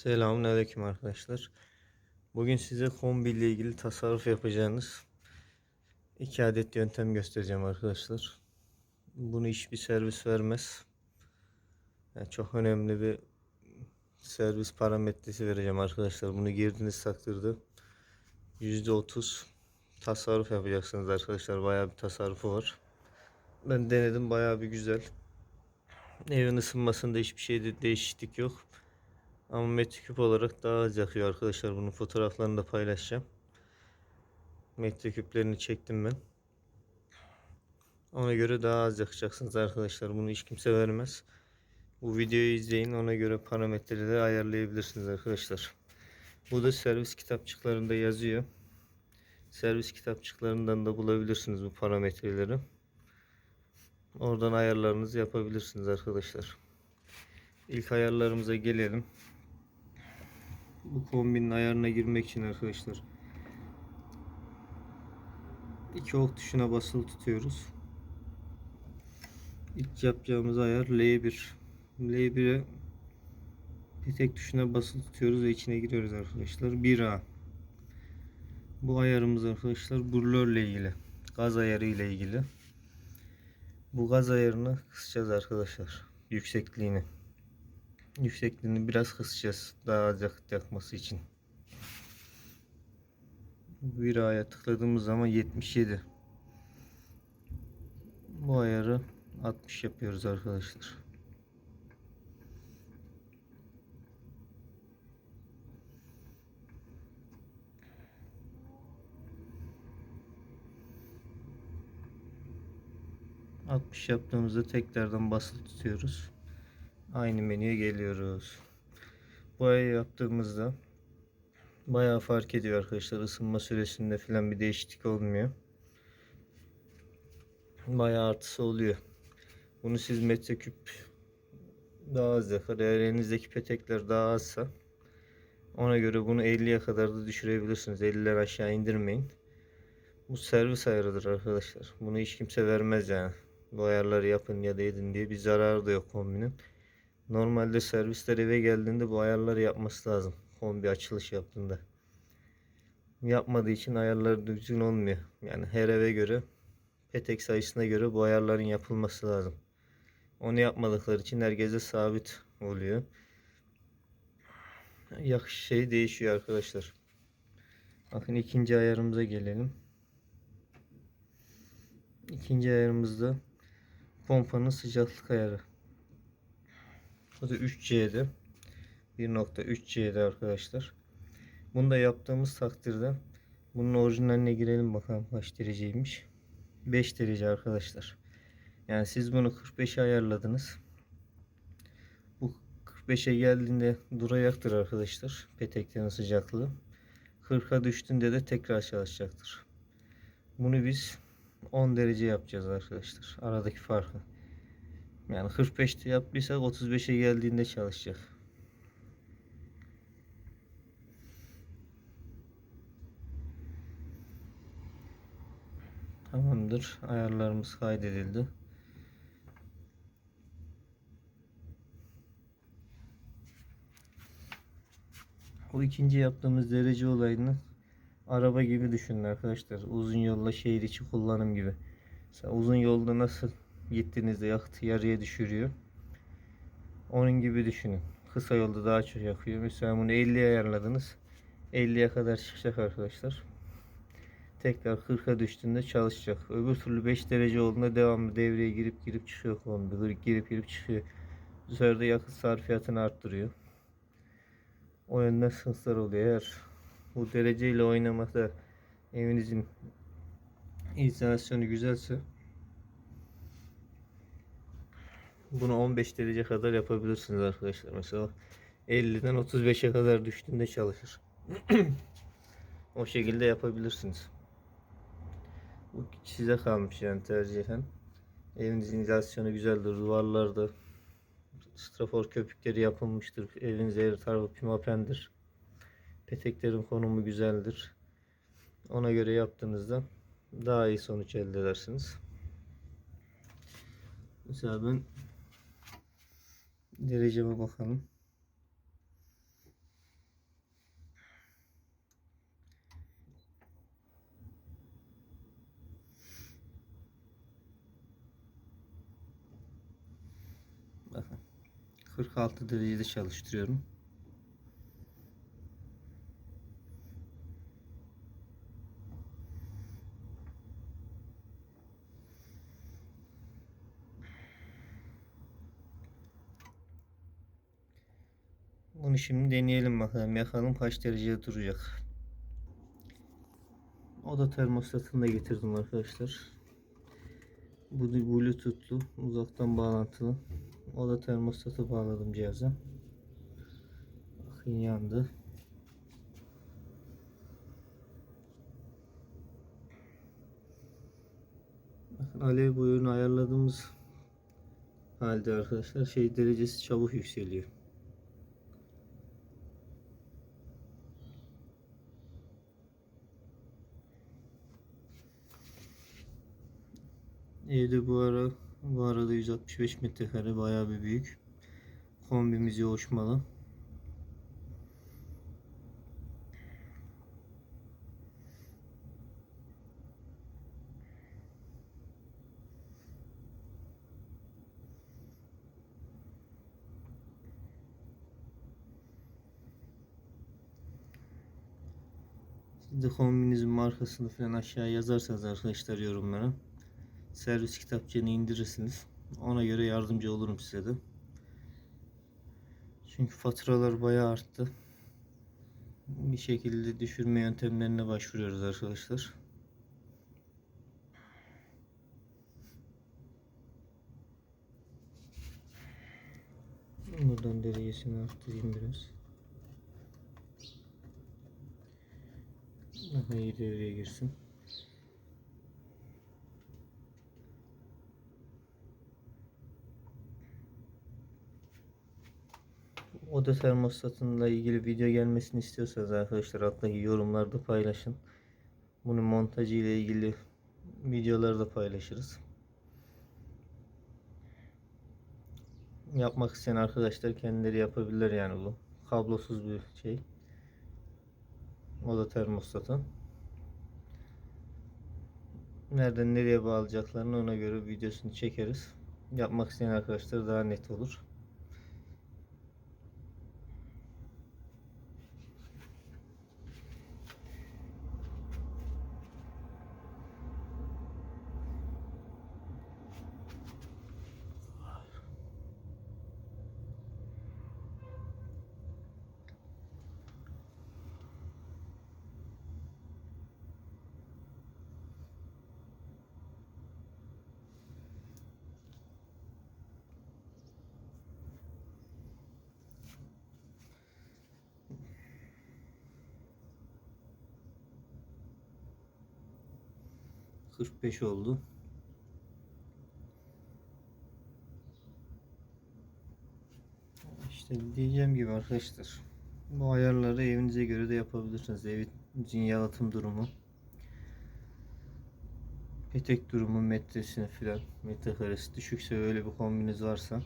Selamünaleyküm arkadaşlar. Bugün size kombi ile ilgili tasarruf yapacağınız iki adet yöntem göstereceğim arkadaşlar. Bunu hiçbir servis vermez. Yani çok önemli bir servis parametresi vereceğim arkadaşlar. Bunu girdiğiniz takdirde %30 tasarruf yapacaksınız arkadaşlar. Bayağı bir tasarrufu var. Ben denedim bayağı bir güzel. Evin ısınmasında hiçbir şeyde değişiklik yok. Ama metreküp olarak daha az yakıyor arkadaşlar. Bunun fotoğraflarını da paylaşacağım. Metreküplerini çektim ben. Ona göre daha az yakacaksınız arkadaşlar. Bunu hiç kimse vermez. Bu videoyu izleyin. Ona göre parametreleri ayarlayabilirsiniz arkadaşlar. Bu da servis kitapçıklarında yazıyor. Servis kitapçıklarından da bulabilirsiniz bu parametreleri. Oradan ayarlarınızı yapabilirsiniz arkadaşlar. İlk ayarlarımıza gelelim. Bu kombinin ayarına girmek için arkadaşlar iki ok tuşuna basılı tutuyoruz. İlk yapacağımız ayar L1. L1'e petek tuşuna basılı tutuyoruz ve içine giriyoruz arkadaşlar. 1A. Bu ayarımız arkadaşlar burlörle ilgili. Gaz ayarı ile ilgili. Bu gaz ayarını kısacağız arkadaşlar. Yüksekliğini. Yüksekliğini biraz kısacağız. Daha yakıt yakması için. Bir aya tıkladığımız zaman 77. Bu ayarı 60 yapıyoruz arkadaşlar. Altmış yaptığımızda tekrardan basılı tutuyoruz. Aynı menüye geliyoruz. Bu ayı yaptığımızda bayağı fark ediyor arkadaşlar. Isınma süresinde falan bir değişiklik olmuyor. Bayağı artısı oluyor. Bunu siz metreküp daha az yakar. Eğer elinizdeki petekler daha azsa ona göre bunu 50'ye kadar da düşürebilirsiniz. 50'ler aşağı indirmeyin. Bu servis ayarıdır arkadaşlar. Bunu hiç kimse vermez yani. Bu ayarları yapın ya da edin diye bir zararı da yok kombinin. Normalde servisler eve geldiğinde bu ayarları yapması lazım. Kombi açılış yaptığında. Yapmadığı için ayarlar düzgün olmuyor. Yani her eve göre petek sayısına göre bu ayarların yapılması lazım. Onu yapmadıkları için herkese sabit oluyor. Yakış şey değişiyor arkadaşlar. Bakın ikinci ayarımıza gelelim. İkinci ayarımızda pompanın sıcaklık ayarı. Bu da 3C'de. 1.3C'de arkadaşlar. Bunu da yaptığımız takdirde bunun orijinaline girelim bakalım kaç dereceymiş. 5 derece arkadaşlar. Yani siz bunu 45'e ayarladınız. Bu 45'e geldiğinde duracaktır arkadaşlar. Peteklerin sıcaklığı. 40'a düştüğünde de tekrar çalışacaktır. Bunu biz 10 derece yapacağız arkadaşlar. Aradaki farkı. Yani 45'te yaptıysak 35'e geldiğinde çalışacak. Tamamdır. Ayarlarımız kaydedildi. Bu ikinci yaptığımız derece olayını araba gibi düşünün arkadaşlar. Uzun yolla şehir içi kullanım gibi. Mesela uzun yolda nasıl gittiğinizde yakıtı yarıya düşürüyor. Onun gibi düşünün. Kısa yolda daha çok yakıyor. Mesela bunu 50'ye ayarladınız. 50'ye kadar çıkacak arkadaşlar. Tekrar 40'a düştüğünde çalışacak. Öbür türlü 5 derece olduğunda devamlı devreye girip girip çıkıyor kombi. Girip girip çıkıyor. Bu sefer de yakıt sarfiyatını arttırıyor. O yönden sıkıntılar oluyor. Eğer bu dereceyle oynamada evinizin izolasyonu güzelse bunu 15 derece kadar yapabilirsiniz arkadaşlar. Mesela 50'den 35'e kadar düştüğünde çalışır. o şekilde yapabilirsiniz. Bu size kalmış yani tercihen. Evinizin izolasyonu güzeldir. Duvarlarda strafor köpükleri yapılmıştır. Eviniz her tarafı pimapendir. Peteklerin konumu güzeldir. Ona göre yaptığınızda daha iyi sonuç elde edersiniz. Mesela ben dereceme bakalım. Bakın 46 derecede çalıştırıyorum. Bunu şimdi deneyelim bakalım. Yakalım kaç derecede duracak. Oda termostatını da getirdim arkadaşlar. Bu bluetoothlu uzaktan bağlantılı. Oda termostatı bağladım cihaza. Bakın yandı. Bakın alev boyunu ayarladığımız halde arkadaşlar şey derecesi çabuk yükseliyor. Evde bu ara bu arada 165 metrekare bayağı bir büyük. Kombimiz yoğuşmalı. Siz de kombinizin markasını falan aşağı yazarsanız arkadaşlar yorumlara servis kitapçığını indirirsiniz. Ona göre yardımcı olurum size de. Çünkü faturalar bayağı arttı. Bir şekilde düşürme yöntemlerine başvuruyoruz arkadaşlar. Buradan derecesini arttırayım biraz. Daha iyi devreye girsin. Oda termostatıyla ilgili video gelmesini istiyorsanız arkadaşlar alttaki yorumlarda paylaşın. Bunun montajı ile ilgili videoları da paylaşırız. Yapmak isteyen arkadaşlar kendileri yapabilir yani bu. Kablosuz bir şey. Oda termostatı. Nereden nereye bağlayacaklarını ona göre videosunu çekeriz. Yapmak isteyen arkadaşlar daha net olur. Kırk beş oldu. İşte diyeceğim gibi arkadaşlar. Bu ayarları evinize göre de yapabilirsiniz. Evinizin yalıtım durumu. Petek durumu metresine filan metrekaresi düşükse öyle bir kombiniz varsa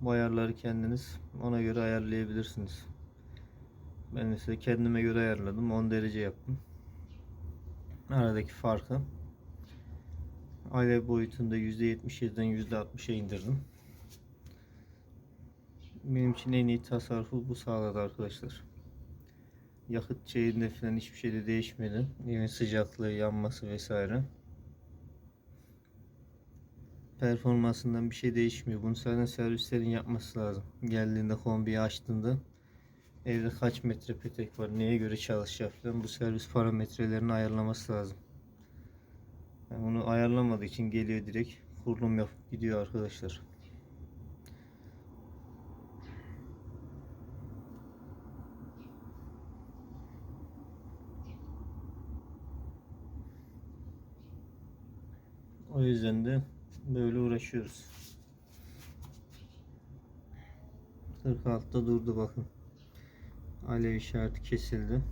bu ayarları kendiniz ona göre ayarlayabilirsiniz. Ben mesela kendime göre ayarladım. 10 derece yaptım. Aradaki farkı alev boyutunda %77'den %60'a indirdim. Benim için en iyi tasarrufu bu sağladı arkadaşlar. Yakıt şeyinde falan hiçbir şey de değişmedi. Evin sıcaklığı, yanması vesaire. Performansından bir şey değişmiyor. Bunu zaten servislerin yapması lazım. Geldiğinde kombiyi açtığında evde kaç metre petek var, neye göre çalışacak falan bu servis parametrelerini ayarlaması lazım. Yani bunu ayarlamadığı için geliyor direkt kurulum yapıp gidiyor arkadaşlar. O yüzden de böyle uğraşıyoruz. 46'da durdu bakın. Alev işareti kesildi.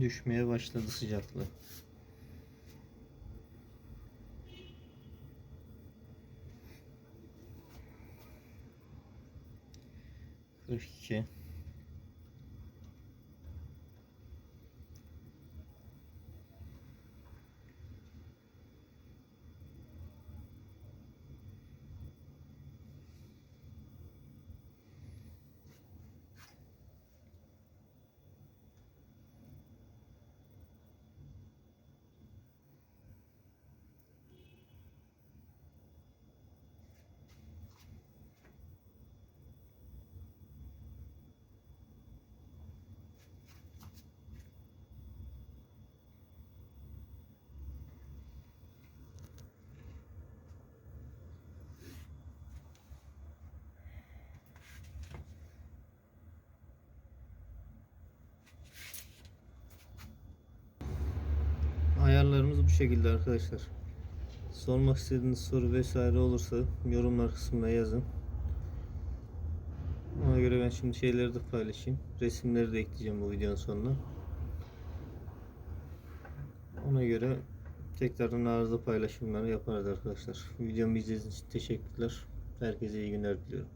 Düşmeye başladı sıcaklığı. 42 Ayarlarımız bu şekilde arkadaşlar. Sormak istediğiniz soru vesaire olursa yorumlar kısmına yazın. Ona göre ben şimdi şeyleri de paylaşayım. Resimleri de ekleyeceğim bu videonun sonuna. Ona göre tekrardan arıza paylaşımları yaparız arkadaşlar. Videomu izlediğiniz için teşekkürler. Herkese iyi günler diliyorum.